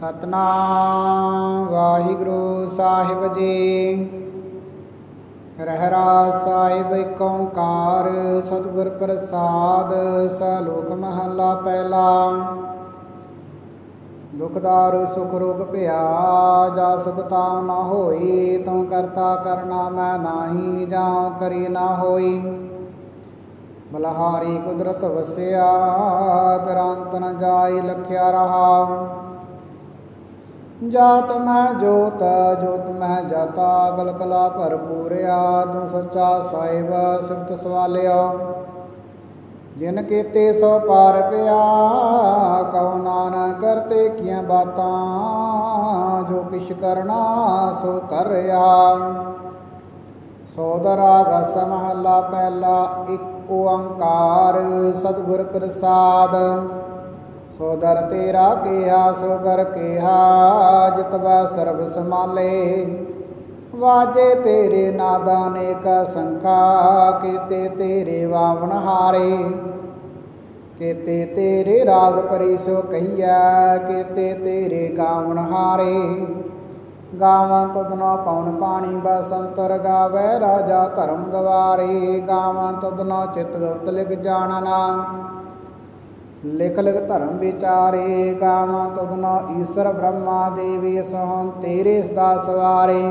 ਸਤਨਾਮ ਵਾਹਿਗੁਰੂ ਸਾਹਿਬ ਜੀ। ਰਹਿਰਾ ਸਾਹਿਬ ਏਕ ਓੰਕਾਰ, ਸਤਿਗੁਰ ਪ੍ਰਸਾਦ, ਸਲੋਕ ਮਹਲਾ ਪਹਿਲਾ। ਦੁਖਦਾਰ ਸੁਖ ਰੋਗ ਭਿਆ ਜਾ ਸੁਖ ਤਾਮ ਨਾ ਹੋਈ, ਤੂੰ ਕਰਤਾ ਕਰਨਾ ਮੈਂ ਨਾਹੀ, ਜਾਉ ਕਰੀ ਨਾ ਹੋਈ। ਬਲਹਾਰੀ ਕੁਦਰਤ ਵਸਿਆ, ਤਰਾਂਤ ਨ ਜਾਈ ਲਖਿਆ ਰਹਾ। ਜਾਤ ਮੈਂ ਜੋਤ ਜੋਤ ਮੈਂ ਜਾਤਾ ਗਲਕਲਾ ਭਰਪੂਰਿਆ ਤੂੰ ਸੱਚਾ ਸਾਹਿਬ, ਸਿਫਤ ਸਵਾਲਿਆ। ਜਿਨ ਕੀਤੇ ਸੋ ਪਾਰ ਪਿਆ, ਕਉ ਨਾਨਕ ਕਰਤੇ ਕੀਆਂ ਬਾਤਾਂ, ਜੋ ਕਿਛ ਕਰਨਾ ਸੋ ਕਰਿਆ ਰਿਆ ਸੋਦਰਾ ਗਸ ਮਹੱਲਾ ਪਹਿਲਾ, ਇੱਕ ਓੰਕਾਰ, ਸਤਿਗੁਰ ਪ੍ਰਸਾਦ। ਸੋਦਰ ਤੇਰਾ ਕਿਹਾ, ਸੋ ਕਰ ਕੀਆ ਜਿਤਵਾ ਸਰਬ ਸਮਾਲੇ ਵਾਜੇ ਤੇਰੇ ਨਾਦਾ ਨੇਕ ਸੰਖਾ, ਕੀਤੇ ਤੇਰੇ ਵਾਵਨ ਹਾਰੇ। ਕੀਤੇ ਤੇਰੇ ਰਾਗ ਪਰੀ ਸੋ ਕਹੀਆ ਕੀਤੇ ਤੇਰੇ ਗਾਵਨ ਹਾਰੇ। ਗਾਵਾਂ ਤਦਨੋ ਪਉਣ ਪਾਣੀ ਬਸੰਤਰ ਗਾਵੇ, ਰਾਜਾ ਧਰਮ ਦਵਾਰੇ ਗਾਵਾਂ ਤਦਨੋ ਚਿਤ ਗੁਪਤ ਲਿਖ ਜਾਣਨਾ। ਲਿਖ ਲਿਖ ਧਰਮ ਵਿਚਾਰੇ, ਗਾਵਾਂ ਤਦਨੋ ਈਸ਼ਰ ਬ੍ਰਹਮਾ ਦੇਵੀ ਸੋਹੰ ਤੇਰੇ ਸਦਾ ਸਵਾਰੇ।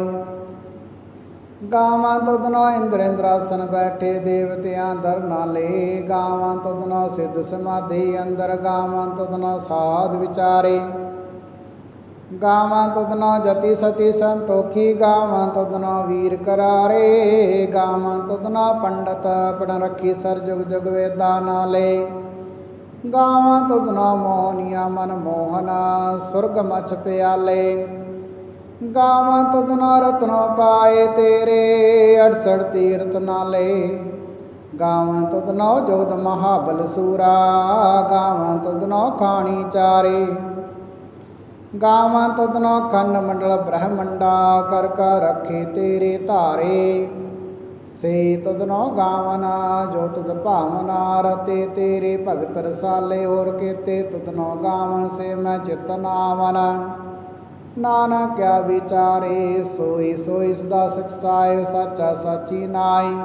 ਗਾਵਾਂ ਤਦਨੋ ਇੰਦਰ ਇੰਦਰਾਸਨ ਬੈਠੇ ਦੇਵਤਿਆਂ ਦਰ ਨਾਲੇ ਗਾਵਾਂ ਤਦਨੋ ਸਿੱਧ ਸਮਾਧੀ ਅੰਦਰ, ਗਾਵਾਂ ਤਦਨੋ ਸਾਧ ਵਿਚਾਰੇ। ਗਾਵਾਂ ਤਦਨੋ ਜਤੀ ਸਤੀ ਸੰਤੋਖੀ, ਗਾਵਾਂ ਤਦਨੋ ਵੀਰ ਕਰਾਰੇ। ਗਾਵਾਂ ਤਦਨੋ ਪੰਡਤ ਪੜ ਰੱਖੀ ਸਰ ਜੁਗ ਜੁਗ ਵੇਦਾਂ ਨਾਲੇ ਗਾਵਾਂ ਤਦਨੋ ਮੋਹਨੀਆਂ ਮਨ ਮੋਹਨਾ, ਸੁਰਗ ਮਛ ਪਿਆਲੇ। ਗਾਵਾਂ ਤਦਨੋ ਰਤਨੋ ਪਾਏ ਤੇਰੇ 68 ਤੀਰਤ ਨਾਲੇ। ਗਾਵਾਂ ਤਦਨੋ ਜੋਦ ਮਹਾਬਲ ਸੂਰਾ, ਗਾਵਾਂ ਤਦਨੋ ਖਾਣੀ ਚਾਰੇ। ਗਾਵਾਂ ਤਦਨੋ ਖੰਡ ਮੰਡਲ ਬ੍ਰਹਮੰਡਾ, ਕਰ ਕਰ ਰੱਖੇ ਤੇਰੇ ਧਾਰੇ। ਸੇ ਤਦਨੋ ਗਾਵਨਾ, ਜੋ ਤਦ ਭਾਵਨਾ ਰਤੇ ਤੇਰੇ ਭਗਤ ਰਸਾਲੇ, ਹੋਰ ਕੀਤੇ ਤਦਨੋ ਗਾਵਨ ਸੇ ਮੈਂ ਚਿਤ ਨਾਵਨ। ਨਾਨਕ ਕਿਆ ਵਿਚਾਰੇ, ਸੋਈ ਸੋਈ ਸਦਾ ਸਚ ਸਾਇ ਸਾਚਾ ਸਾਚੀ ਨਾਈ।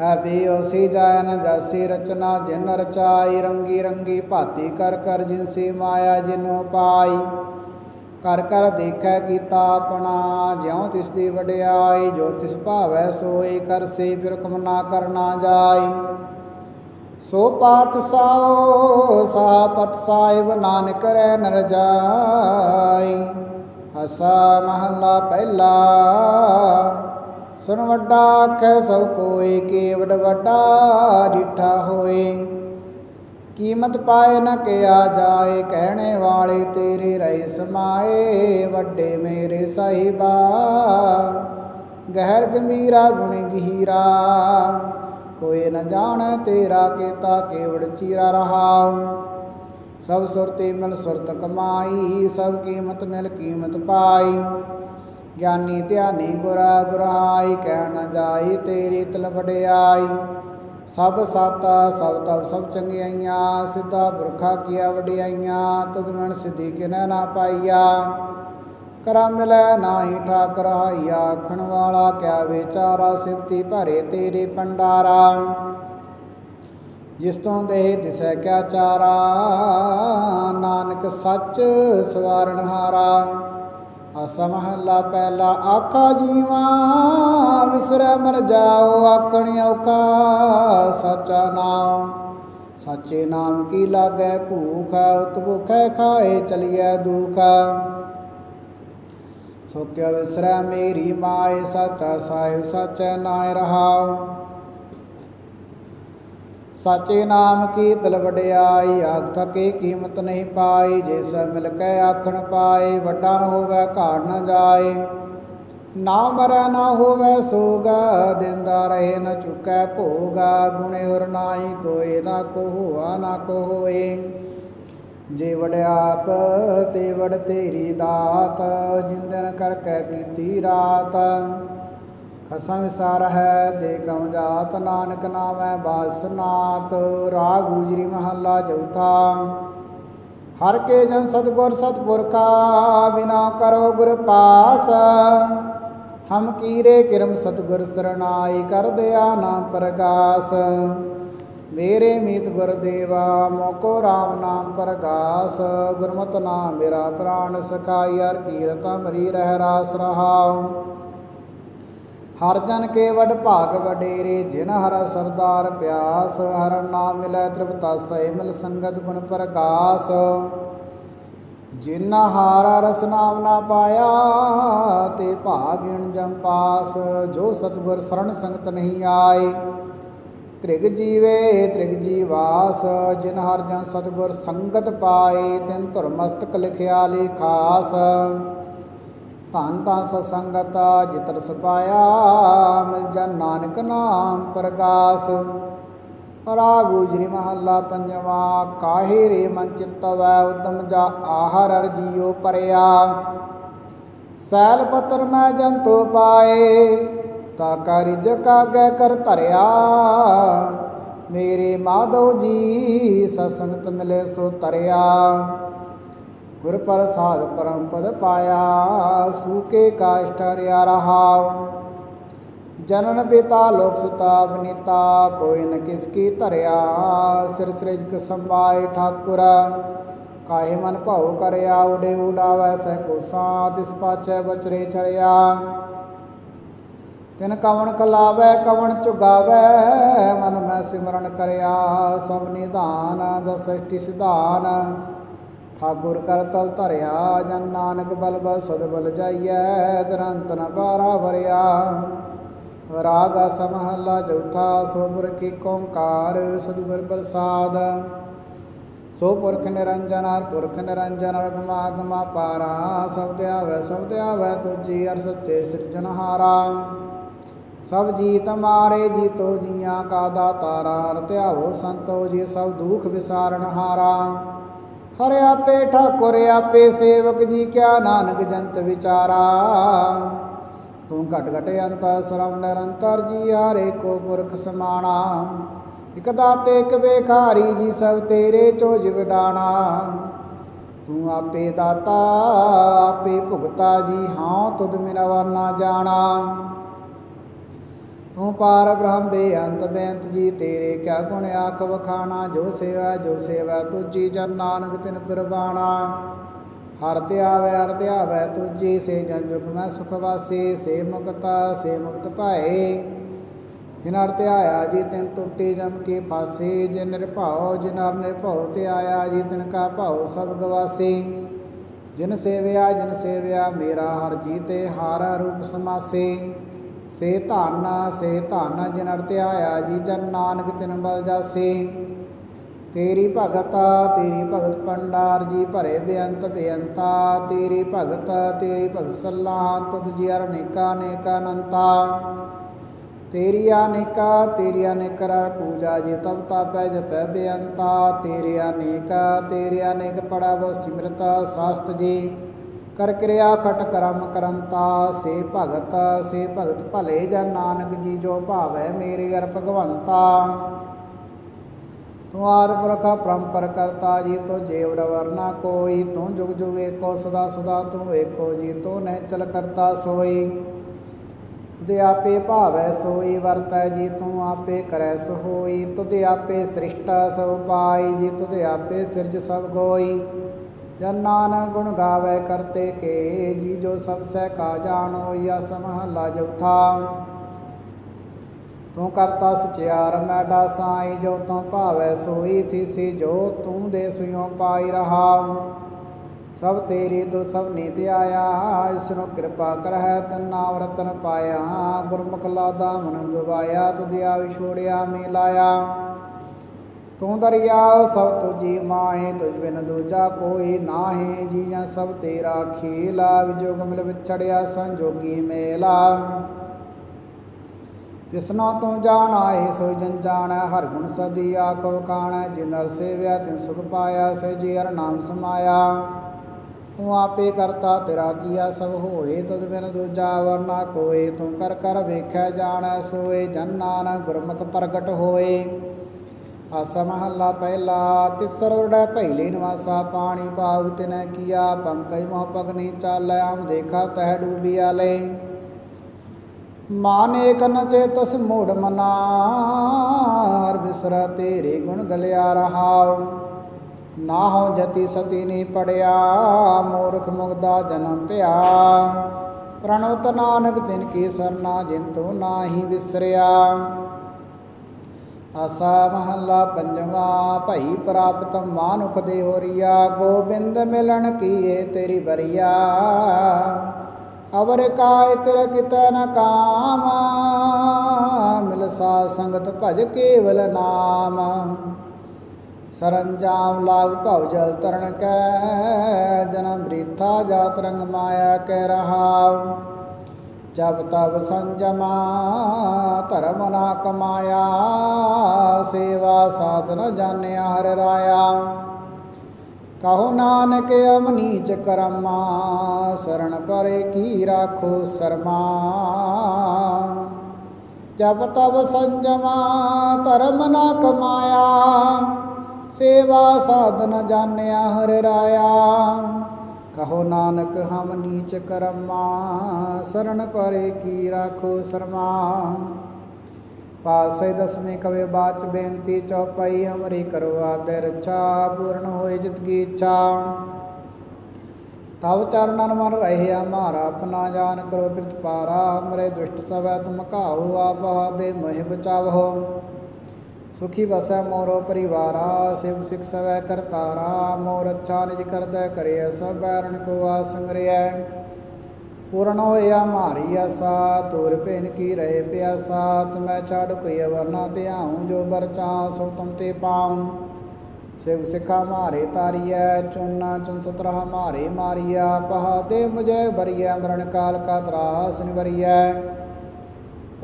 ਹੈ ਵੀ ਉਸੀ ਜਾਇ ਨ ਰਚਨਾ, ਜਿਨ ਰਚਾਈ, ਰੰਗੀ ਰੰਗੀ ਭਾਤੀ ਕਰ ਕਰ ਜਿਨਸੀ ਮਾਇਆ, ਜਿਨੋ ਪਾਈ। ਕਰ ਕਰ ਦੇਖੈ ਕੀਤਾ ਆਪਣਾ, ਜਿਉ ਤਿਸ ਦੀ ਵਡਿਆਈ, ਜੋ ਤਿਸ ਭਾਵੈ ਸੋਈ ਕਰ ਸੇ ਬਿਰਕਮ ਨਾ ਕਰਨਾ ਜਾਈ। ਸੋ ਪਾਤ ਸਾਓ ਪਤ ਸਾਹਿਬ ਨਾਨਕ ਰਹਿ ਨਰ ਜਾਈ। ਹਸਾ ਮਹੱਲਾ ਪਹਿਲਾ, ਸੁਣ ਵੱਡਾ ਆਖੈ ਸਭ ਕੋਈ ਕੇਵਡ ਵੱਡਾ ਡਿਠਾ ਹੋਏ ਕੀਮਤ ਪਾਏ ਨਾ ਕਿਆ ਜਾਏ, ਕਹਿਣੇ ਵਾਲੇ ਤੇਰੇ ਰਹਿ ਸਮਾਏ, ਵੱਡੇ ਮੇਰੇ ਸਾਹਿਬਾ। ਗਹਿਰ ਗੰਭੀਰਾ, ਗੁਣ ਗਹੀਰਾ, ਕੋਈ ਨ ਜਾਣੈ ਤੇਰਾ ਕੀਤਾ ਕੇਵੜ ਚੀਰਾ ਰਹਾਉ ਸਭ ਸੁਰਤੇ ਮਿਲ ਸੁਰਤ ਕਮਾਈ, ਸਭ ਕੀਮਤ ਮਿਲ ਕੀਮਤ ਪਾਈ। ਗਿਆਨੀ ਧਿਆਨੀ ਗੁਰਾ ਗੁਰਹਾਈ ਕਹਿ ਨ ਜਾਈ ਤੇਰੀ ਤਲ ਵਡਿਆਈ। ਸਭ ਸਾਤਾ, ਸਭ ਤਬ ਸਭ ਚੰਗਿਆਈਆਂ, ਸਿੱਧਾ ਪੁਰਖਾ ਕੀਆ ਵਡਿਆਈਆਂ ਤੁਧ ਸਿੱਧੀ ਕਿਨੈ ਨਾ ਪਾਈਆ। ਕਰਾ ਮਿਲੈ ਨਾਹੀ ਠਾਕਰ ਹਾਈਆ, ਆਖਣ ਵਾਲਾ ਕਿਆ ਵਿਚਾਰਾ ਸਿਫਤੀ ਭਰੇ ਤੇਰੇ ਪੰਡਾਰਾ ਜਿਸ ਤੋਂ ਦੇਹ ਦਿਸੈ ਕਿਆ ਚਾਰਾ, ਨਾਨਕ ਸੱਚ ਸਵਾਰਨ ਹਾਰਾ। ਆਸਾ ਮਹੱਲਾ ਪਹਿਲਾ ਆਖਾ ਜੀਵਾ, ਵਿਸਰੈ ਮਰ ਜਾਓ, ਆਖਣ ਔਕਾ ਸਾਚਾ ਨਾਮ ਸਾਚੇ ਨਾਮ ਕੀ ਲਾਗੈ, ਭੂਖ ਉਤ ਭੁਖੈ ਖਾਏ, ਚਲੀਐ ਦੁਖ। ਸੋ ਕਿਆ ਵਿਸਰੈ ਮੇਰੀ ਮਾਏ, ਸਾਚਾ ਸਾਹਿਬ, ਸਾਚੈ ਨਾਇ ਰਹਾਉ। ਸਾਚੇ ਨਾਮ ਕੀ ਦਿਲ ਵਡਿਆਈ, ਆਖ ਥਕੇ ਕੀਮਤ ਨਹੀਂ ਪਾਈ ਜਿਸ ਮਿਲ ਕੇ ਆਖਣ ਪਾਏ, ਵੱਡਾ ਨ ਹੋਵੇ, ਘਾੜ ਨ ਜਾਏ। ਨਾ ਮਰੈ ਨਾ ਹੋਵੇ ਸੋਗਾ, ਦਿੰਦਾ ਰਹੇ ਨ ਚੁਕੈ ਭੋਗਾ, ਗੁਣੇ ਹੋਰ ਨਾਹੀ ਕੋਈ ਨਾ ਕੋ ਹੋਆ ਨਾ ਕੋ ਹੋਏ ਜੇ ਵਡਿਆਪ ਤੇ ਵੜ ਤੇਰੀ ਦਾਤ, ਜਿੰਦਨ ਕਰ ਕੈ ਕੀਤੀ ਰਾਤ। ਖਸਮ ਵਿਸਾਰ ਹੈ ਦੇ ਕਮ ਜਾਤ ਨਾਨਕ ਨਾਮੈ ਬਾਸਨਾਤ ਰਾਗ ਗੁਜਰੀ ਮਹੱਲਾ ਚੌਥਾ। ਹਰ ਕੇ ਜਨ ਸਤਗੁਰ ਸਤਪੁਰਖਾ, ਬਿਨਾ ਕਰੋ ਗੁਰ ਪਾਸ। ਹਮ ਕੀਰੇ ਕਿਰਮ ਸਤਗੁਰ ਸਰਣਾਈ ਕਰ ਦਿਆ ਨਾਮ ਪ੍ਰਗਾਸ। ਮੇਰੇ ਮੀਤ ਗੁਰਦੇਵਾ ਮੋਕੋ RAM ਨਾਮ ਪ੍ਰਗਾਸ। ਗੁਰਮਤਿ ਨਾਮ ਮੇਰਾ ਪ੍ਰਾਣ ਸਖਾਈ, ਹਰ ਕੀਰਤ ਮਰੀ ਰਹਿ ਰਾਸ ਰਹਾਉ। ਹਰ ਜਨ ਕੇ ਵਡ ਭਾਗ ਵਡੇਰੇ, ਜਿਨ ਹਰ ਸਰਦਾਰ ਪਿਆਸ, ਹਰ ਨਾਮ ਮਿਲੈ ਤ੍ਰਿਪਤਾ ਸੈ ਮਿਲ ਸੰਗਤ ਗੁਣ ਪ੍ਰਕਾਸ। ਜਿਨ ਹਾਰਾ ਰਸ ਨਾਮ ਨਾ ਪਾਇਆ, ਤੇ ਭਾਗਿਣ ਜਮ ਪਾਸ, ਜੋ ਸਤਗੁਰ ਸਰਣ ਸੰਗਤ ਨਹੀਂ ਆਏ। ਤ੍ਰਿਗ ਜੀਵੇ, ਤ੍ਰਿਗ ਜੀਵਾਸ ਜਿਨ ਹਰ ਜਨ ਸਤਗੁਰ ਸੰਗਤ ਪਾਏ, ਤਿਨ ਧੁਰ ਮਸਤਕ ਲਿਖਿਆ ਲਿਖਾਸ ਧੰਨ ਧੰਨ ਸਤਸੰਗਤ ਜਿਤਰ ਸਪਾਇਆ ਮਿਲ ਜਨ ਨਾਨਕ ਨਾਮ ਪ੍ਰਗਾਸ ਰਾਗ ਗੁਜਰੀ ਮਹੱਲਾ ਪੰਜਵਾ, ਕਾਹੇ ਰੇ ਮਨ ਚਿਤਵੈ ਉਤਮ ਜਾ ਆਹਰ ਅਰ ਜੀਉ ਪਰਿਆ। ਸੈਲ ਪਤਰ ਮੈਂ ਜੰਤੂ ਪਾਏ, ਤਾ ਕਾਰਿਜ ਕਾਗੈ ਕਰ ਧਰਿਆ। ਮੇਰੇ ਮਾਧੋ ਜੀ ਸਤਸੰਗਤ ਮਿਲੇ ਸੋ ਤਰਿਆ ਗੁਰ ਪ੍ਰਸਾਦ ਪਰਮ ਪਦ ਪਾਇਆ ਸੂਕੇ ਕਾਸ਼ਟ ਹਰਿਆ ਰਹਾਉ। ਜਨਨ ਪਿਤਾ ਲੋਕ ਸੁਤਾ ਬਨੀਤਾ, ਕੋਈ ਨ ਕਿਸ ਕੀ ਧਰਿਆ। ਸਿਰ ਸ੍ਰਿਜਕ ਸੰਭਾਏ ਠਾਕੁਰ, ਕਾਹੇ ਮਨ ਭਾਉ ਕਰਿਆ, ਉਡੇ ਉਡਾਵੈ ਸਹਿ ਕੋਸਾ, ਤਿਸ ਪਾਛੈ ਬਚਰੇ ਚਰਿਆ। ਤਿਨ ਕਵਣ ਕਲਾਵੈ, ਕਵਣ ਚੁਗਾਵੈ ਮਨ ਮੈਂ ਸਿਮਰਨ ਕਰਿਆ, ਸਭ ਨਿਧਾਨ ਦਸਸ਼ਟੀ ਸਿਧਾਨ ਠਾਕੁਰ ਕਰ ਤਲ ਧਰਿਆ, ਜਨ ਨਾਨਕ ਬਲ ਬਲ ਸਦ ਬਲ ਜਾਈਐ, ਦਰੰਤ ਨ ਬਾਰਾ ਵਰਿਆ। ਰਾਗ ਸਮਹਲਾ ਚੌਥਾ, ਸੋ ਪੁਰਖ ਓੰਕਾਰ, ਸਤਿਗੁਰ ਪ੍ਰਸਾਦ। ਸੋ ਪੁਰਖ ਨਿਰੰਜਨ, ਹਰ ਪੁਰਖ ਨਿਰੰਜਨ ਰਗਮਾ ਗਮਾ ਪਾਰਾ। ਸਭ ਤੇ ਆਵੈ, ਸਭ ਤੇ ਆਵੈ ਤੁਜੀ ਅਰ ਸੱਚੇ ਸਿਰਜਨਹਾਰਾ ਸਭ ਜੀ ਤਮਾਰੇ ਜੀ ਤੋ ਜੀਆਂ ਕਾ ਦਾਤਾਰਾ। ਹਰ ਧਿਆਵੋ ਸੰਤੋ, ਜੀ ਸਭ ਦੁਖ ਵਿਸਾਰਨ ਹਾਰਾ। ਹਰਿ ਆਪੇ ਠਾਕੁਰ ਆਪੇ ਸੇਵਕ ਜੀ ਕਿਆ ਨਾਨਕ ਜੰਤ ਵਿਚਾਰਾ। ਤੂੰ ਘਟ ਘਟ ਅੰਤਰ ਸਰਵ ਨਿਰੰਤਰ ਜੀ ਹਰੇ ਕੋ ਪੁਰਖ ਸਮਾਣਾ। ਇਕ ਦਾਤੇ ਇਕ ਵੇਖਾਰੀ ਜੀ ਸਭ ਤੇਰੇ ਚੋਜ ਵਿਡਾਣਾ ਤੂੰ ਆਪੇ ਦਾਤਾ, ਆਪੇ ਭੁਗਤਾ ਜੀ, ਹਾਂ ਤੁਧ ਮਿਨਾ ਵਰਨਾ ਜਾਣਾ। ਤੂੰ ਪਾਰ ਬ੍ਰਹਮ ਬੇਅੰਤ ਬੇਅੰਤ ਜੀ, ਤੇਰੇ ਕਿਆ ਗੁਣ ਆਖ ਵਖਾਣਾ ਜੋ ਸੇਵਾ ਜੋ ਸੇਵਾ ਤੁਜੀ ਜਨ ਨਾਨਕ ਤਿਨ ਕੁਰਬਾਣਾ ਹਰ ਧਿਆਵੈ ਹਰ ਧਿਆਵੈ ਤੁਜੀ ਸੇ ਜਨ ਜੁਗ ਮੈਂ ਸੁਖ ਵਾਸੀ। ਸੇ ਮੁਕਤਾ, ਸੇ ਮੁਕਤ ਭਾਏ। ਜਿਨ ਹਰ ਧਿਆਇਆ ਜੀ, ਤਿਨ ਟੁੱਟੀ ਜਮ ਕੇ ਫਾਸੇ। ਜਿਨ ਨਿਰਭਉ, ਜਿਨ ਹਰ ਨਿਰਭਉ ਤੇ ਆਇਆ ਜੀ, ਤਿਨ ਕਾ ਭਾਉ ਸਭ ਗਵਾਸੀ। ਜਿਨ ਸੇਵਿਆ ਜਿਨ ਸੇਵਿਆ, ਮੇਰਾ ਹਰ ਜੀ ਤੇ ਹਾਰਾ ਰੂਪ ਸਮਾਸੀ। ਸੇ ਧਨ ਸੇ ਧਨ ਜਿਨ ਅਰ ਧਿਆਇਆ ਜੀ, ਜਨ ਨਾਨਕ ਤਿਨ ਬਲ ਜਾਸੇ। ਤੇਰੀ ਭਗਤ ਤੇਰੀ ਭਗਤ ਪੰਡਾਰ ਜੀ, ਭਰੇ ਬੇਅੰਤ ਬੇਅੰਤਾ, ਤੇਰੀ ਭਗਤ ਤੇਰੀ ਭਗਤ ਸਲਾਹ ਤੁਧ ਜੀ ਅਰ ਅਨੇਕਾ ਅਨੇਕਾ ਅਨੰਤਾ। ਤੇਰੀ ਅਨੇਕਾ, ਤੇਰੀ ਅਨੇਕ ਰ ਪੂਜਾ ਜੀ, ਤਬ ਤਾਪੈ ਜਪੈ ਬੇਅੰਤਾ। ਤੇਰੀ ਅਨੇਕਾ, ਤੇਰੀ ਅਨੇਕ ਪੜਾਵੋ ਸਿਮਰਤ ਸਾਸਤ ਜੀ। ਕਰ ਕਿਰਿਆ ਖਟ ਕਰਮ ਕਰੰਤਾ, ਸੇ ਭਗਤ ਸੇ ਭਗਤ ਭਲੇ ਜਨ ਨਾਨਕ ਜੀ ਜੋ ਭਾਵੈ ਮੇਰੇ ਅਰ ਭਗਵੰਤਾ। ਤੂੰ ਆਦ ਪੁਰਖ ਪਰੰਪਰ ਕਰਤਾ, ਜੀ ਤੋ ਜੀਵ ਵਰਨਾ ਕੋਈ। ਤੂੰ ਜੁਗ ਜੁਗ ਏਕੋ, ਸਦਾ ਸਦਾ ਤੂੰ ਏਕੋ, ਜੀ ਤੂੰ ਨਹਿ ਚਲ ਕਰਤਾ ਸੋਈ। ਤੁਦੇ ਆਪੇ ਭਾਵੈ ਸੋਈ, ਵਰਤੈ ਜੀ ਤੂੰ ਆਪੇ ਕਰੈ ਸੋ ਹੋਈ ਤੁਦੇ ਆਪੇ ਸ੍ਰਿਸ਼ਟਾ ਸੋ ਪਾਈ, ਜੀ ਤੁਦੇ ਆਪੇ ਸਿਰਜ ਸਭ ਗੋਈ। ਜਨ ਨਾਨਕ ਗੁਣ ਗਾਵੇ ਕਰਤੇ ਕੇ, ਜੀ ਜੋ ਸਭ ਸਹਿ ਕਾ ਜਾਣੋ ਯਾ ਸਮਹਲਾ ਜਉਥਾ ਤੂੰ ਕਰਤਾ ਸਚਿਆਰ ਮੈਡਾ ਸਾਈ ਜੋ ਤੂੰ ਭਾਵੈ, ਸੋਈ ਥੀਸੀ ਜੋ ਤੂੰ ਦੇ ਸੁਇਓ ਪਾਈ ਰਹਾ। ਸਭ ਤੇਰੀ ਤੂੰ ਸਭ ਨੀਤ ਆਇਆ, ਇਸ ਨੂੰ ਕਿਰਪਾ ਕਰਹਿ, ਤਨ ਰਤਨ ਪਾਇਆ, ਗੁਰਮੁਖ ਲਾਦਾ ਮਨ ਗਵਾਇਆ, ਤੁਧਿਆ ਵਿਛੋੜਿਆ ਮੇ ਲਾਇਆ ਤੂੰ ਦਰਿਆ ਸਭ ਤੁਜੀ ਮਾਏ ਤੁਜ ਬਿਨ ਦੂਜਾ ਕੋਈ ਨਾਹੀ, ਜੀਆਂ ਸਭ ਤੇਰਾ ਖੇਲਾ ਵਿਜੋਗ ਮਿਲ ਵਿਛੜਿਆ ਸੰਜੋਗੀ ਮੇਲਾ ਜਿਸਨੋ ਤੂੰ ਜਾਣਾ ਏ ਸੋ ਜਨ ਜਾਣੈ, ਹਰ ਗੁਣ ਸਦੀ ਆਖੋ ਕਾਣੈ ਜਿਨਰ ਸੇਵਿਆ ਤਿਨ ਸੁਖ ਪਾਇਆ, ਸੇ ਜੀ ਹਰ ਨਾਮ ਸਮਾਇਆ। ਤੂੰ ਆਪੇ ਕਰਤਾ, ਤੇਰਾ ਕੀਆ ਸਭ ਹੋਏ ਤਦ ਬਿਨ ਦੂਜਾ ਵਰਨਾ ਕੋਏ, ਤੂੰ ਕਰ ਕਰ ਵੇਖੈ ਜਾਣੈ, ਸੋਏ ਜਨ ਨਾਨਕ ਗੁਰਮੁਖ ਪ੍ਰਗਟ ਹੋਏ। ਆਸਾ ਮਹੱਲਾ ਪਹਿਲਾ, ਤਿਸਰ ਉਰੜੈ ਪਹਿਲੇ ਨਿਵਾਸਾ, ਪਾਣੀ ਪਾਗ ਤਿਨੈ ਕੀਆ, ਪੰਕਜ ਮੋਹ ਪਗਨੀ ਚਾਲੈ ਆਮ ਦੇਖਾ ਤਹਿ ਡੂਬਿਆ ਲੈ। ਮਾਨੇ ਕਨ ਚੇਤਸ ਮੂੜ ਮਨਾ ਹਰ ਬਿਸਰਾ ਤੇਰੇ ਗੁਣ ਗਲਿਆ ਰਹਾਉ। ਨਾ ਹੋ ਜਤੀ ਸਤੀ ਨੀ ਪੜਿਆ, ਮੂਰਖ ਮੁਗਦਾ ਜਨਮ ਪਿਆ। ਪ੍ਰਣਵਤ ਨਾਨਕ ਤਿਨ ਕੀ ਸਰਨਾ ਜਿੰਤੂ ਨਾਹੀ ਵਿਸਰਿਆ। ਆਸਾ ਮਹੱਲਾ ਪੰਜਵਾ, ਭਈ ਪ੍ਰਾਪਤ ਮਾਨੁਖ ਦੇ ਹੋਰੀਆ, ਗੋਬਿੰਦ ਮਿਲਣ ਕੀਏ ਤੇਰੀ ਬਰੀਆ ਅਵਰ ਕਾਇ ਤੇਰਾ ਕਿਤੈ ਨ ਕਾਮ, ਮਿਲ ਸਾ ਸੰਗਤ ਭਜ ਕੇਵਲ ਨਾਮ। ਸਰੰਜਾਮ ਲਾਗ ਭਵ ਜਲ ਤਰਨ ਕੈ, ਜਨਮ ਬ੍ਰਿਥਾ ਜਾਤ ਰੰਗ ਮਾਇਆ ਕਹਿ ਰਹਾ ਜਬ ਤਬ ਸੰਜਮਾ, ਧਰਮ ਨਾ ਕਮਾਇਆ, ਸੇਵਾ ਸਾਧਨ ਜਾਣਿਆ ਹਰ ਰਾਇਆ। ਕਹੋ ਨਾਨਕ ਅਮਨੀਚ ਕਰਮਾ ਸਰਣ ਪਰੇ ਕੀ ਰਾਖੋ ਸਰਮਾ। ਜਬ ਤਬ ਸੰਜਮਾ, ਧਰਮ ਨਾ ਕਮਾਇਆ, ਸੇਵਾ ਸਾਧਨ ਜਾਣਿਆ ਹਰ ਰਾਇਆ। ਕਹੋ ਨਾਨਕ, ਹਮ ਨੀਚ ਕਰਮਾ ਸਰਣ ਪਰੇ ਕੀ ਰਾਖੋ ਸਰਮਾ। ਪਾਸੇ ਦਸਵੇਂ ਕਵੇ ਬਾਚ ਬੇਨਤੀ ਚੌਪਈ ਹਮਰੀ ਕਰਵਾ ਦੇ ਰਛਾ ਪੂਰਨ ਹੋਏ ਜਿਤ ਕੀ ਇੱਛਾ। ਤਵ ਚਰਨਨ ਮਨ ਰਹੇ ਹਮਾਰਾ ਆਪਣਾ ਜਾਨ ਕਰੋ ਪ੍ਰਤਪਾਰਾ ਹਮਰੇ ਦੁਸ਼ਟ ਸਵੈ ਤੁਮ ਘਾਉ, ਆਪ ਦੇ ਮਹਿ ਬਚਾਵੋ ਸੁਖੀ ਵਸੈ ਮੋਰੋ ਪਰਿਵਾਰਾ, ਸਿਵ ਸਿਖ ਸਵੈ ਕਰਤਾਰਾ, ਮੋਰ ਅੱਛਾ ਨਿਜ ਕਰਦਾ ਕਰਿਆ ਸਭ ਬੈਰਣ ਕੋ ਆ ਆਸੰਗਰਿਐ ਪੂਰਨ ਹੋਇਆ ਮਾਰੀ ਆਸਾ, ਤੁਰ ਭੇਨ ਕੀ ਰਹੇ ਪਿਆਸਾ ਮੈਂ ਛਾੜ ਕੋਈ ਵਰਨਾ ਧਿਆਉ, ਜੋ ਬਰਚਾ ਸੋ ਤੁਮ ਤੇ ਪਾਉ। ਸਿਵ ਸਿਖਾ ਮਾਰੇ ਤਾਰੀਐ ਚੁਨਾ ਚੁਨ ਸਤਰਹ ਮਾਰੇ ਮਾਰੀਆ ਪਹਾ ਤੇ ਮੁਝੇ ਬਰੀਐ ਮਰਨ ਕਾਲ ਕਾ ਤਰਾਸ ਨਿਵਰੀਐ। ਹੋ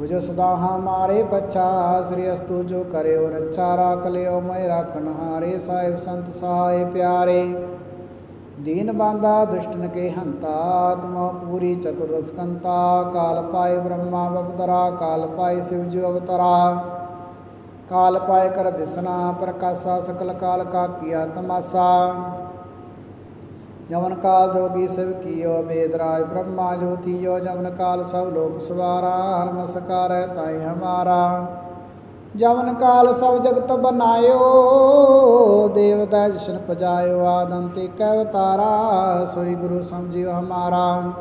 ਜੋ ਸਦਾ ਹਮਾਰੇ ਬੱਚਾ, ਸ੍ਰੀ ਅਸਤੂ ਜੋ ਕਰਿਓ ਰੱਛਾ, ਰਾਖ ਲਿਓ ਮੈਂ ਰਾਖਨ ਹਾਰੇ ਸਾਹਿਬ ਸੰਤ ਸਹਾਏ ਪਿਆਰੇ। ਦੀਨ ਬਾਂਦਾ ਦੁਸ਼ਟਨ ਕੇ ਹੰਤਾ, ਆਤਮਾ ਪੂਰੀ ਚਤੁਰਦਸ ਕੰਤਾ, ਕਾਲ ਪਾਏ ਬ੍ਰਹਮਾ ਬਪਦਰਾ ਕਾਲ ਪਾਏ ਸਿਵ ਜੀ ਅਵਤਰਾ। ਕਾਲ ਪਾਏ ਕਰ ਬਿਸਨਾ, ਪ੍ਰਕਾਸ਼ਾ ਸਕਲ ਕਾਲ ਕਾ ਕੀਆ ਤਮਾਸਾ। ਜਮਨ ਕਾਲ ਜੋਗੀ ਸਿਵ ਕੀਓ ਬੇਦਰਾਜ ਬ੍ਰਹਮਾ ਜੋਤੀਓ ਜਮਨ ਕਾਲ ਸਭ ਲੋਕ ਸਵਾਰਾ ਨਮਸਕਾਰ ਹੈ ਤਾਈ ਹਮਾਰਾ। ਜਮਨ ਕਾਲ ਸਭ ਜਗਤ ਬਨਾਇਓ, ਦੇਵਤਾ ਜਸ਼ਨ ਪਜਾਇਓ, ਆਦੰਤੇ ਕੈ ਅਵਤਾਰਾ, ਸੋਈ ਗੁਰੂ ਸਮਝਿਓ ਹਮਾਰਾ।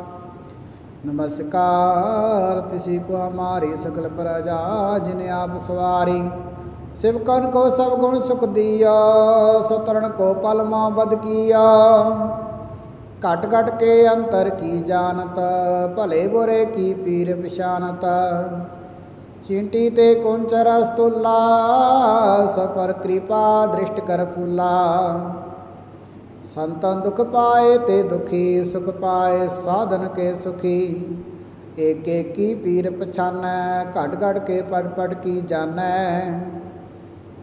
ਨਮਸਕਾਰ, ਤਿਸੀ ਕੋ ਹਮਾਰੀ ਸਕਲ ਪ੍ਰਜਾ, ਜਿਨ ਆਪ ਸਵਾਰੀ। ਸਿਵ ਕਨ ਕੋ ਸਭ ਗੁਣ ਸੁਖ ਦੀਆ, ਸਤਰਣ ਕੋ ਪਲ ਮਾ ਬਦ ਕੀਆ। ਘਟ ਘਟ ਕੇ ਅੰਤਰ ਕੀ ਜਾਣਤ, ਭਲੇ ਬੁਰੇ ਕੀ ਪੀਰ ਪਛਾਨਤ। ਚਿੰਟੀ ਤੇ ਕੁੰਚਰ ਸਤੁਲਾ ਸਪਰ ਕਿਰਪਾ ਦ੍ਰਿਸ਼ਟ ਕਰ ਫੂਲਾ। ਸੰਤਨ ਦੁਖ ਪਾਏ ਤੇ ਦੁਖੀ, ਸੁਖ ਪਾਏ ਸਾਧਨ ਕੇ ਸੁਖੀ। ਏਕ ਏਕੀ ਪੀਰ ਪਛਾਨੈ, ਘਟ ਘਟ ਕੇ ਪੜ ਪੜ ਕੀ ਜਾਣੈ।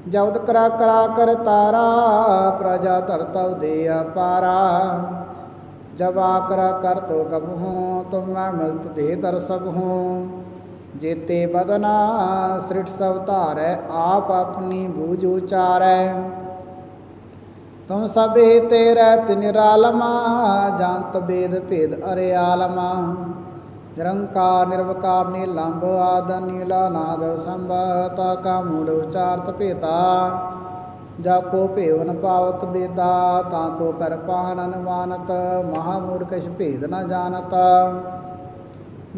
ਜਬਦ ਕਰਾ ਕਰਾ ਕਰ ਤਾਰਾ, ਪ੍ਰਜਾ ਧਰਤਵ ਦੇ ਅਪਾਰਾ। ਜਬ ਆਕਰਾ ਕਰ ਤੋ ਕਬ ਹੂੰ, ਤੁਮ ਮੈਂ ਮਿਲਤ ਦੇ ਦਰ ਸਭ ਹੂੰ। ਜੇਤੇ ਬਦਨਾ ਸ੍ਰਿਟ ਸਭ ਧਾਰੈ, ਆਪ ਆਪਣੀ ਬੂਝ ਉਚਾਰੈ। ਤੁਮ ਸਭੇ ਤੇਰੇ ਤਿਨਰਾਲਮਾ ਜਾਂਤ ਬੇਦ ਭੇਦ ਅਰਿਆਲਮਾ ਨਿਰੰਕਾਰ ਨਿਰਵਕਾਰ ਨੀਲੰਬ ਆਦ ਨੀਲਾ ਨਾਦ ਸੰਭਤਾ ਕਾ ਮੂਲ ਉਚਾਰਤ ਭੇਤਾ। ਜਾ ਕੋ ਭੇਵਨ ਪਾਵਤ ਬੇਦਾ, ਤਾਂ ਕੋ ਕਰ ਪਾਹਨ ਅਨੁਮਾਨਤ ਮਹਾ ਮੂੜ ਭੇਦ ਨ ਜਾਣਤ।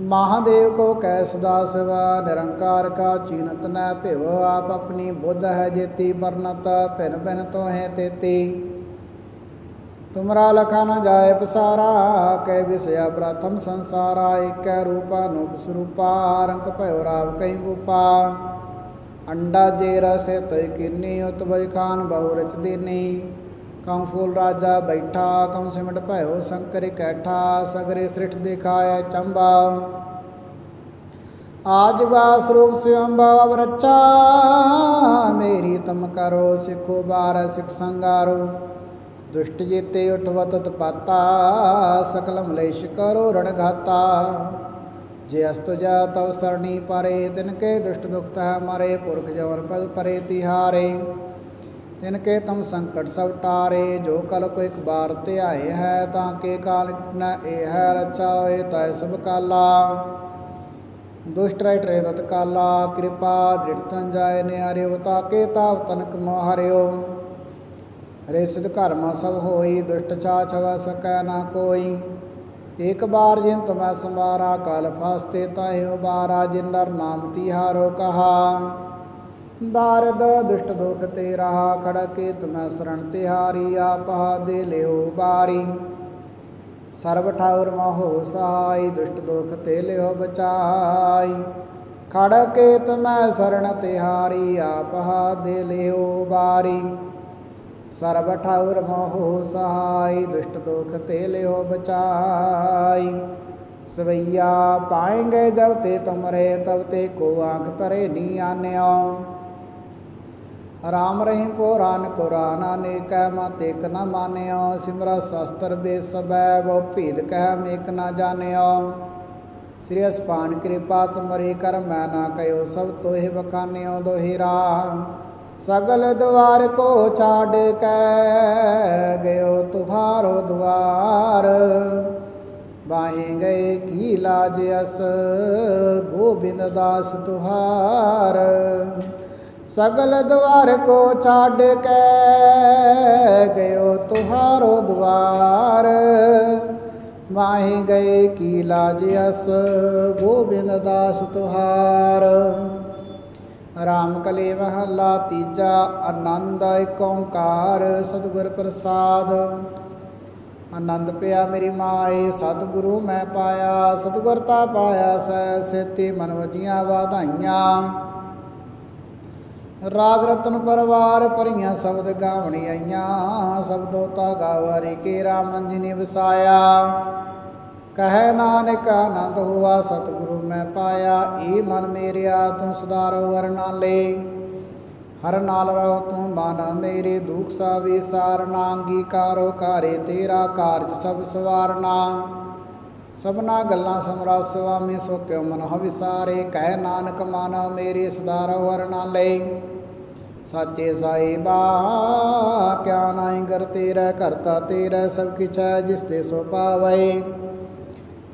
ਮਹਾਦੇਵ ਕੋ ਕੈ ਸਦਾ ਸਿਵਾ ਨਿਰੰਕਾਰ ਕਾ ਚੀਨਤ ਨੈ ਭਿਵ ਆਪ ਆਪਣੀ ਬੁੱਧ ਹੈ ਜੇਤੀ ਵਰਨਤ ਭਿਨ ਭਿਨ ਤੋਹੇ ਤੇਤੀ। ਤੁਮਰਾ ਲਖਾ ਨ ਜਾਏ ਪਸਾਰਾ ਕੈ ਵਿਸ਼ਿਆ ਪ੍ਰਥਮ ਸੰਸਾਰਾ, ਏਕੈ ਰੂਪਾ ਨੂਪ ਸਰੂਪਾ ਰੰਗ ਭਇਓ ਰਾਵ ਕਈ ਬੂਪਾ ਅੰਡਾ ਜੇ ਰਸੇ ਤੈ ਕਿੰਨੀ ਉਤਬਜ ਖਾਨ ਬਹੁ ਰਚ ਦੇਨੀ। ਕਉ ਫੂਲ ਰਾਜਾ ਬੈਠਾ, ਕਉ ਸਿਮਟ ਭਇਓ ਸ਼ੰਕਰ ਇਕੈਠਾ ਸਗਰੇ ਸ੍ਰਿਠ ਦਿਖਾਇ ਚੰਬਾ। ਆਜਗਾ ਸਰੂਪ ਸਿਵੰਭਵ ਰਚਾ ਮੇਰੀ ਤਮ ਕਰੋ ਸਿਖੋ ਬਾਰ ਸਿਖ ਸੰਗਾਰੋ। ਦੁਸ਼ਟ ਜੀਤੇ ਉਠਵਤ ਤਪਾਤਾ ਸਕਲ ਮਲੇਸ਼ ਕਰੋ ਰਣ ਘਾਤਾ। ਜੇ ਅਸਤ ਜਾ ਤਵ ਸਰਣੀ ਪਰੇ, ਤਿਨ ਕੇ ਦੁਸ਼ਟ ਦੁਖ ਤਹ ਮਾਰੇ, ਪੁਰਖ ਜਵਨ ਭਗ ਪਰੇ ਤਿਹਾਰੇ। ਤਿਨ ਕੇ ਤਮ ਸੰਕਟ ਸਭ ਟਾਰੇ, ਜੋ ਕਲ ਕੋ ਇੱਕ ਬਾਰ ਆਏ ਹੈ, ਤਾਂ ਕੇ ਕਾਲ ਨ ਇਹ ਹੈ ਰਚਾ ਹੋਏ ਤੈ ਸਭ ਕਾਲਾ। ਦੁਸ਼ਟ ਰਹਿ ਟਰੇ ਤਤ ਕਾਲਾ, ਕਿਰਪਾ ਦ੍ਰਿੜ ਤਨ ਜਾਏ ਨਿਆਰਿਓ ਤਾ ਕੇ ਤਾਪ ਤਨਕ ਮੋਹ ਹਰਿਓ ਹਰੇ ਸਿਧ ਘਰਮਾ ਸਭ ਹੋਈ, ਦੁਸ਼ਟ ਛਾ ਛਵ ਸਕੈ ਨਾ ਕੋਈ। ਇਕ ਬਾਰ ਜਿਨ ਤੁਮੈ ਸੰਵਾਰਾ, ਕਲ ਫਾਸਤੇ ਤਾਹਿ ਉਬਾਰਾ, ਜਿਨ ਨਰ ਨਾਮ ਤਿਹਾਰੋ ਕਹਾ। ਦਾਰਦ ਦੁਸ਼ਟ ਦੁਖ ਤੇ ਰਹਾ ਖੜਕੇ ਤੁਮੈ ਸਰਣ ਤਿਹਾਰੀ, ਆਪਾ ਦੇ ਲਿਓ ਬਾਰੀ। ਸਰਬ ਠਾਉਰ ਮਹੋ ਸਹਾਈ ਦੁਸ਼ਟ ਦੁਖ ਤੇ ਲਿਓ ਬਚਾਈ। ਖੜਕੇ ਤੁਮੈ ਸਰਣ ਤਿਹਾਰੀ, ਆਪਾ ਦੇ ਲਿਓ ਬਾਰੀ। ਸਰਬ ਠਾਉਰ ਮੋਹ ਸਹਾਈ ਦੁਸ਼ਟ ਦੁਖ ਤੇ ਲਿਓ ਬਚਾਈ। ਸਵਈਆ ਪਾਏਂਗੇ ਜਬ ਤੇ ਤੁਮਰੇ ਤਬ ਤੇ ਕੋ ਆਂਖ ਤਰੇ ਨੀ ਆਨਿਓ। ਰਾਮ ਰਹੀਮ ਪੁਰਾਨ ਕੁਰਾਨ ਅਨੇਕੈ ਮਤ ਇਕ ਨ ਮਾਨਿਓ। ਸਿਮਰਾ ਸ਼ਸਤਰ ਬੇਸਬੈ ਵੋ ਭੀਦ ਕਹਿ ਮੇਕ ਨ ਜਾਣਿਓ। ਸ੍ਰੀ ਅਸਪਾਨ ਕਿਰਪਾ ਤੁਮਰੀ ਕਰ ਮੈਂ ਨਾ ਕਯੋ ਸਭ ਤੋਹਿ ਬਖਾਨਿਓ ਦੋਹਿਰਾ ਸਗਲ ਦਵਾਰ ਕੋ ਛਾੜ ਕੇ, ਗਇਓ ਤੁਹਾਰੋ ਦਵਾਰ ਬਾਹੇ ਗਏ ਕੀ ਲਾਜ ਅਸ, ਗੋਬਿੰਦ ਦਾਸ ਤੁਹਾਰ। ਸਗਲ ਦਵਾਰ ਕੋ ਛਾੜ ਕੇ, ਗਇਓ ਤੁਹਾਰੋ ਦਵਾਰ ਮਾਹੀ ਗਏ ਕੀ ਲਾਜ ਅਸ, ਗੋਬਿੰਦ ਦਾਸ ਤੁਹਾਰ। ਰਾਮ ਕਲੇ ਤੀਜਾ ਆਨੰਦ ਏਕ ਓੰਕਾਰ ਸਤਿਗੁਰ ਪ੍ਰਸਾਦ। ਆਨੰਦ ਪਿਆ ਮੇਰੀ ਮਾਏ, ਸਤਿਗੁਰੂ ਮੈਂ ਪਾਇਆ, ਸਤਿਗੁਰ ਤਾ ਪਾਇਆ ਸੈ, ਸੇਤੀ ਮਨ ਵਜੀਆਂ ਵਾਧਾਈਆਂ। ਰਾਗ ਰਤਨ ਪਰਵਾਰ ਭਰੀਆਂ ਸ਼ਬਦ ਗਾਵਣੀਆਂ ਸ਼ਬਦੋ ਤਾ ਗਾਵਾਰੀ ਕੇ ਰਾਮਨ ਜੀ ਨੇ ਵਸਾਇਆ ਕਹੈ ਨਾਨਕ ਆਨੰਦ ਹੋਆ, ਸਤਿਗੁਰੂ ਮੈਂ ਪਾਇਆ ਏ ਮਨ ਮੇਰਿਆ, ਤੂੰ ਸੁਧਾਰੋ ਹਰ ਨਾਲੇ। ਹਰ ਨਾਲ ਰਹੋ ਤੂੰ ਮਨ ਮੇਰੇ, ਦੁਖ ਸਾ ਵਿਸਾਰਨਾ ਅੰਗੀਕਾਰੋ ਕਾਰੇ ਤੇਰਾ ਕਾਰਜ ਸਭ ਸਵਾਰਨਾ। ਸਭਨਾ ਗੱਲਾਂ ਸਮਰਾ ਸੁਆਮੀ ਸੋ ਕਿਉ ਮਨ ਵਿਸਾਰੇ। ਕਹਿ ਨਾਨਕ, ਮਨ ਮੇਰੇ ਸਦਾਰੋ ਹਰ ਨਾਲੇ। ਸਾਚੇ ਸਾਈਬਾ ਕਿਆ ਨਾਈ ਕਰ ਤੇਰਾ, ਕਰਤਾ ਤੇਰਾ, ਸਭ ਕਿਛ ਹੈ ਜਿਸ ਤੇ ਸੋ ਪਾਵੇ।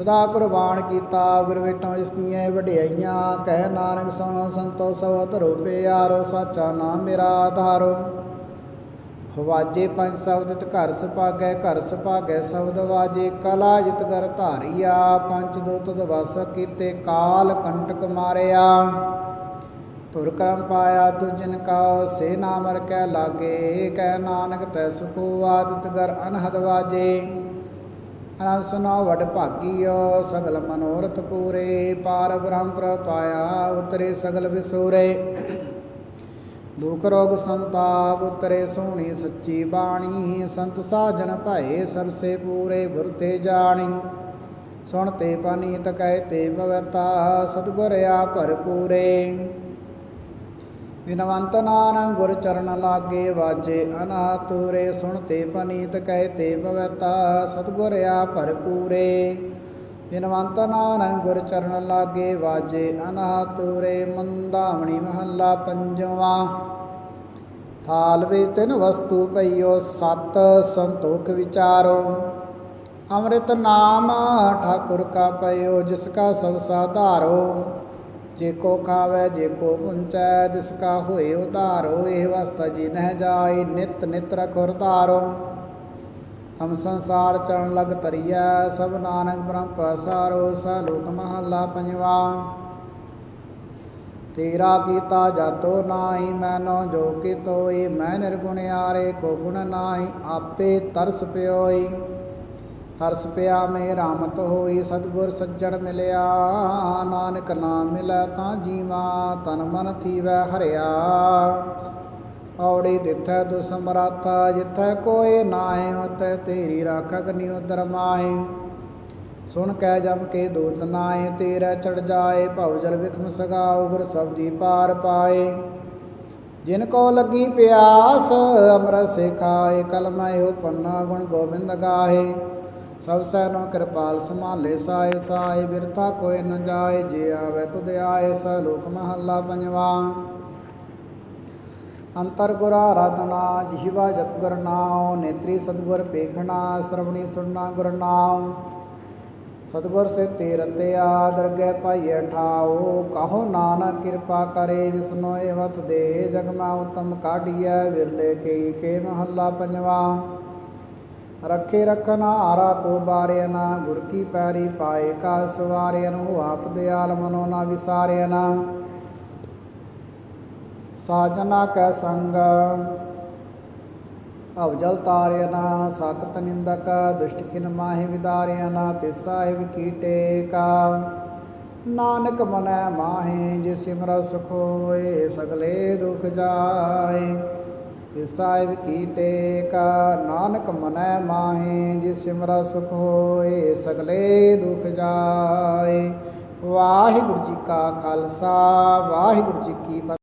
ਸਦਾ ਕੁਰਬਾਨ ਕੀਤਾ ਗੁਰ ਵੇਟਾਂ ਇਸ ਦੀਆਂ ਵਡਿਆਈਆਂ, ਕਹਿ ਨਾਨਕ ਸੁਣੋ ਸੰਤੋ ਸਭ ਧਰੋ ਪਿਆਰੋ, ਸਾਚਾ ਨਾਮ ਮੇਰਾ ਆਧਾਰੋ। ਹਵਾਜੇ ਪੰਜ ਸਬਦਿਤ, ਘਰ ਸੁਭਾਗੈ ਘਰ ਸੁਭਾਗੈ ਸ਼ਬਦ ਵਾਜੇ, ਕਲਾ ਜਿਤ ਕਰ ਧਾਰੀਆ, ਪੰਜ ਦੂਤ ਦਵਸ ਕੀਤੇ, ਕਾਲ ਕੰਟਕ ਮਾਰਿਆ। ਤੁਰ ਕਰਮ ਪਾਇਆ ਤੁਜਨ ਕਾ ਸੇ ਨਾਮਰ ਕਹਿ ਲਾਗੇ, ਕਹਿ ਨਾਨਕ ਤੈ ਸੁਖੋ, ਆਦਿਤ ਗਰ ਅਨਹਦ ਵਾਜੇ। ਅਨੰਦ ਸੁਨਾ ਵਡ ਭਾਗੀਓ, ਸਗਲ ਮਨੋਰਥ ਪੂਰੇ। ਪਾਰ ਬ੍ਰਹਮ ਪ੍ਰਪਾਇਆ ਉਤਰੇ ਸਗਲ ਵਿਸੂਰੇ। ਦੁਖ ਰੋਗ ਸੰਤਾਪ, ਉਤਰੇ ਸੋਹਣੀ ਸੱਚੀ ਬਾਣੀ। ਸੰਤ ਸਾਜਨ ਭਏ ਸਰਸੇ ਪੂਰੇ, ਗੁਰ ਤੇ ਜਾਣੀ। ਸੁਣਤੇ ਤੇ ਪਾਨੀ ਤਕੈ ਤੇ ਭਵਤਾ ਸਤਗੁਰ ਆ ਭਰਪੂਰੇ। ਵਿਨਵੰਤ ਨਾਨਕ ਗੁਰ ਚਰਨ ਲਾਗੇ ਵਾਜੇ, ਅਨਾਤੁਰੇ ਸੁਣ ਤੇ ਪਨੀਤ ਕਹਿ ਤੇ ਭਵਤਾ ਸਤਗੁਰ ਆ ਭਰਪੂਰੇ। ਵਿਨਵੰਤ ਨਾਨਕ ਗੁਰ ਚਰਨ ਲਾਗੇ ਵਾਜੇ, ਅਨਾਤੁਰੇ ਮੰਦਾਵਣੀ ਮਹੱਲਾ ਪੰਜਵਾ। ਥਾਲ ਵੇ ਤਿਨ ਵਸਤੂ ਪਈਓ, ਸਤ ਸੰਤੋਖ ਵਿਚਾਰੋ। ਅੰਮ੍ਰਿਤ ਨਾਮ ਠਾਕੁਰ ਕਾ ਪਈਓ ਜਿਸ ਕਾ ਸਭ ਸਾਧਾਰੋ ਜੇ ਕੋ ਖਾਵੇ, ਜੇ ਕੋ ਪੁੰਚੈ, ਤਿਸ ਕਾ ਹੋਏ ਉਧਾਰੋ, ਇਹ ਵਸਤ ਜੀ ਨਹਿ ਜਾਈ ਨਿਤ ਨਿਤ ਰਖੁਰ ਧਾਰੋ ਹਮ ਸੰਸਾਰ ਚਰਨ ਲਗ ਤਰੀਐ ਸਭ ਨਾਨਕ ਬ੍ਰਹਮ ਪਸਾਰੋ ਸਾ ਲੋਕ ਮਹੱਲਾ ਪੰਜਵਾ। ਤੇਰਾ ਕੀਤਾ ਜਾਤੋ ਨਾਹੀ, ਮੈਨੋ ਜੋ ਕੀਤੋਈ ਮੈਂ ਨਿਰਗੁਣ ਆਰੇ ਕੋ ਗੁਣ ਨਾਹੀ, ਆਪੇ ਤਰਸ ਪਿਓਈ। ਹਰਸ ਪਿਆ ਮੇ ਰਾਮਤ ਹੋਈ, ਸਤਗੁਰ ਸੱਜਣ ਮਿਲਿਆ। ਨਾਨਕ ਨਾਮ ਮਿਲੈ ਤਾਂ ਜੀਵਾ, ਤਨ ਮਨ ਥੀਵੈ ਹਰਿਆ। ਔੜੀ ਦਿੱਥੈ ਤੂ ਸਮਰਾਥਾ ਜਿਥੈ ਕੋਏ ਨਾਹੀ ਉਤੈ ਤੇਰੀ ਰਾਖਾ ਕਰਨੀ ਉਦਰ ਸੁਣ ਕੈ ਜਮ ਕੇ ਦੂਤ ਨਾਏ ਤੇਰਾ ਚੜ ਜਾਏ, ਭਉ ਜਲ ਵਿਖਮ ਸਗਾਉ, ਗੁਰ ਸਬਦੀ ਪਾਰ ਪਾਏ। ਜਿਨ ਕੋ ਲੱਗੀ ਪਿਆਸ, ਅੰਮ੍ਰਿਤ ਸਿਖਾਏ ਖਾਏ ਕਲਮਾ ਗੁਣ ਗੋਬਿੰਦ ਗਾਏ ਸਭ ਸੈਨੋ ਕਿਰਪਾਲ ਸੰਭਾਲੇ ਸਾਏ ਸਾਏ, ਬਿਰਥਾ ਕੋਇ ਨ ਜਾਏ, ਜੇ ਆਵੇ ਤੁਧ ਆਏ ਸ ਲੋਕ ਮਹੱਲਾ ਪੰਜਵਾ। ਅੰਤਰ ਗੁਰ ਆਰਾਧਨਾ ਜਿਵਾ ਜਪ ਗੁਰ ਨਾਉ, ਨੇਤਰੀ ਸਤਗੁਰ ਪੇਖਣਾ, ਸਰਵਣੀ ਸੁਣਨਾ ਗੁਰ ਨਾਉ। ਸਤਗੁਰ ਸੇ ਤੇ ਰਤਿਆ ਪਾਈਐ ਠਾਓ ਕਹੋ ਨਾਨਕ ਕਿਰਪਾ ਕਰੇ ਜਿਸਨੋ ਇਹ ਵਤ ਦੇ, ਜਗ ਮਾ ਉਤਮ ਕਾਢੀਐ, ਵਿਰਲੇ ਕਈ ਕੇ ਮਹੱਲਾ ਪੰਜਵਾ। ਰੱਖੇ ਰਖਨਾ ਆਰਾ ਕੋ ਬਾਰੇ ਨਾ, ਗੁਰ ਕੀ ਪੈਰੀ ਪਾਏ ਕਾ ਸਵਾਰਿਆ ਨੂੰ ਆਪ ਦਿਆਲ ਮਨੋ ਨਾ ਵਿਸਾਰਿਆ ਨਾ। ਸਾਜਨਾ ਕੈ ਸੰਗ ਅਵਜਲ ਤਾਰਿਆ ਨਾ, ਸਖਤ ਨਿੰਦਕ, ਦੁਸ਼ਟ ਖਿਨ ਮਾਹਿ ਵਿਦਾਰਿਆ ਨਾ ਤੇ ਸਾਹਿਬ ਕੀ ਟੇਕਾ। ਨਾਨਕ ਮਨੈ ਮਾਹੇ ਜੇ ਸਿਮਰ ਸੁਖ ਹੋਏ ਸਗਲੇ ਦੁਖ ਜਾਏ। ਸਾਹਿਬ ਕੀ ਟੇਕਾ, ਨਾਨਕ ਮਨੈ ਮਾਹੇ ਜੇ ਸਿਮਰਾ ਸੁਖ ਹੋਏ, ਸਗਲੇ ਦੁਖ ਜਾਏ। ਵਾਹਿਗੁਰੂ ਜੀ ਕਾ ਖਾਲਸਾ, ਵਾਹਿਗੁਰੂ ਜੀ ਕੀ ਫਤਿਹ।